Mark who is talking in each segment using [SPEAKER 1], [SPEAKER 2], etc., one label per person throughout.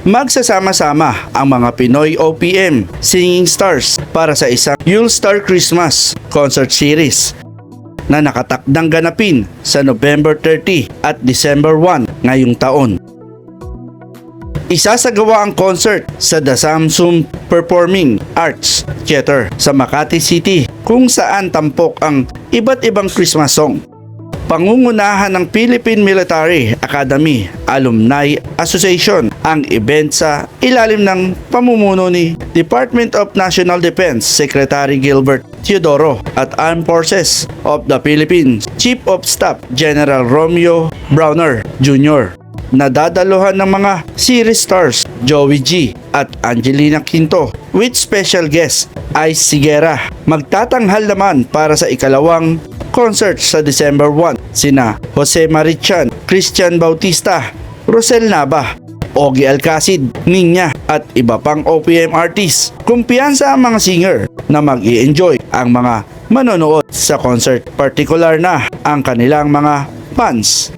[SPEAKER 1] Magsasama-sama ang mga Pinoy OPM Singing Stars para sa isang Yule Star Christmas concert series na nakatakdang ganapin sa November 30 at December 1 ngayong taon. Isasagawa ang concert sa The Samsung Performing Arts Theater sa Makati City kung saan tampok ang iba't ibang Christmas song. Pangungunahan ng Philippine Military Academy Alumni Association ang event sa ilalim ng pamumuno ni Department of National Defense Secretary Gilbert Teodoro at Armed Forces of the Philippines Chief of Staff General Romeo Browner Jr. Nadadaluhan ng mga series stars Joey G at Angelina Quinto with special guest Ice Sigera. Magtatanghal naman para sa ikalawang concert sa December 1 sina Jose Marichan, Christian Bautista, Rosel Nava, Ogie Alcacid, Ninya at iba pang OPM artists. Kumpiyansa ang mga singer na mag enjoy ang mga manonood sa concert, partikular na ang kanilang mga fans.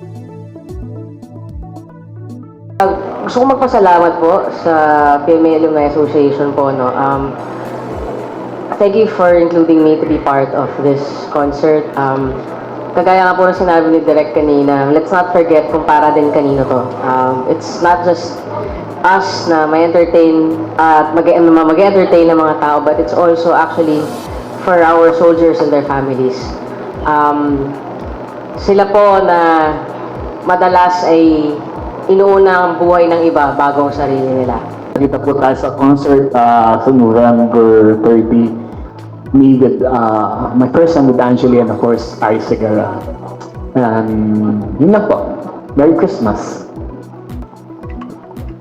[SPEAKER 2] Gusto ko magpasalamat po sa PMA Alumni Association po, no. Um, thank you for including me to be part of this concert. Um, kagaya nga po ng sinabi ni Direk kanina, let's not forget kung para din kanino to. Um, it's not just us na may entertain at mag mag-entertain ng mga tao, but it's also actually for our soldiers and their families. Um, sila po na madalas ay inuuna ang buhay ng iba bago ang sarili nila.
[SPEAKER 3] Kita po tayo sa concert uh, sa November 30. Me with, uh, my first time with Angeli and of course, Ice Segura. And yun lang po. Merry Christmas.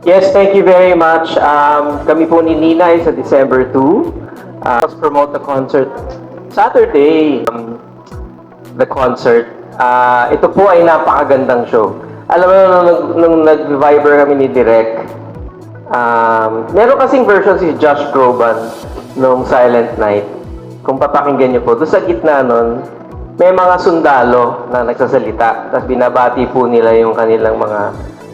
[SPEAKER 4] Yes, thank you very much. Um, kami po ni Nina ay sa December 2. Uh, let's promote the concert Saturday. Um, the concert. Uh, ito po ay napakagandang show. Alam mo, nung, nung, nung nag-viber kami ni Direk, um, meron kasing version si Josh Groban nung Silent Night. Kung papakinggan niyo po, doon sa gitna nun, may mga sundalo na nagsasalita. Tapos binabati po nila yung kanilang mga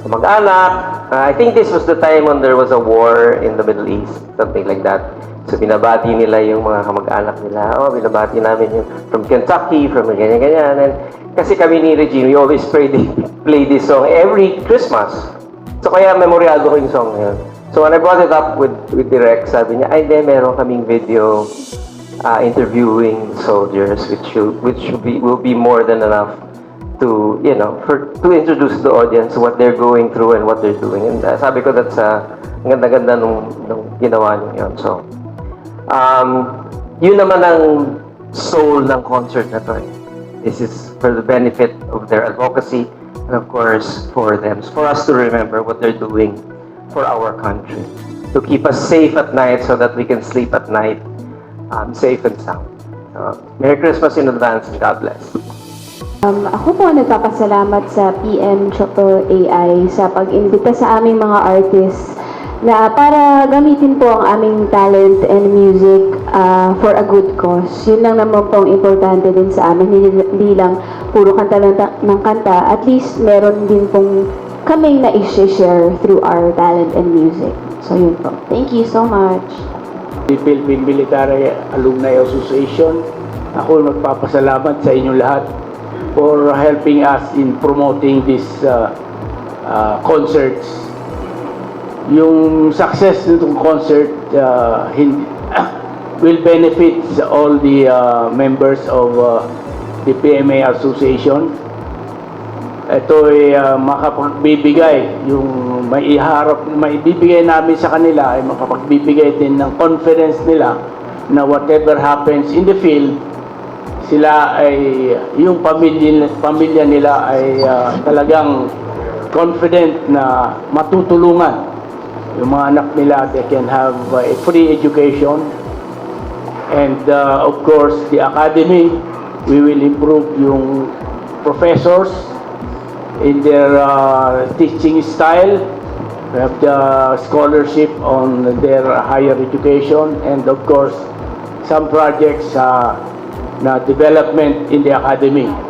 [SPEAKER 4] kamag-anak. Uh, I think this was the time when there was a war in the Middle East, something like that. So binabati nila yung mga kamag-anak nila. Oh, binabati namin yung from Kentucky, from ganyan-ganyan. And kasi kami ni Regine, we always play, the, play this song every Christmas. So kaya memoryado ko yung song yun. So when I brought it up with, with Direk, sabi niya, ay hindi, meron kaming video uh, interviewing soldiers, which will, which will be, will be more than enough to, you know, for, to introduce the audience what they're going through and what they're doing. And uh, sabi ko, that's uh, ang ganda-ganda nung, nung ginawa niyo yun. So, um, yun naman ang soul ng concert na to. eh. This is for the benefit of their advocacy and of course for them, for us to remember what they're doing for our country. To keep us safe at night so that we can sleep at night um, safe and sound. So, Merry Christmas in advance and God bless.
[SPEAKER 5] Um, ako po nagpapasalamat sa PM AI sa pag-imbita sa aming mga artists na para gamitin po ang aming talent and music ah, for a good cause. Yun lang naman po ang importante din sa amin. Hindi, lang puro kanta ng kanta. At least meron din pong kaming na share through our talent and music. So yun po. Thank you so much.
[SPEAKER 6] the Philippine Military Alumni Association. Ako magpapasalamat sa inyong lahat for helping us in promoting this uh, uh, concerts. Yung success nitong concert uh, hin- will benefit all the uh, members of uh, the PMA Association. Ito ay uh, makapagbibigay yung may iharap, may ibibigay namin sa kanila ay makapagbibigay din ng confidence nila na whatever happens in the field, sila ay yung pamilya, pamilya nila ay uh, talagang confident na matutulungan. Yung mga anak nila they can have uh, a free education. And uh, of course the academy we will improve yung professors in their uh, teaching style. We have the scholarship on their higher education. And of course some projects uh, na development in the academy.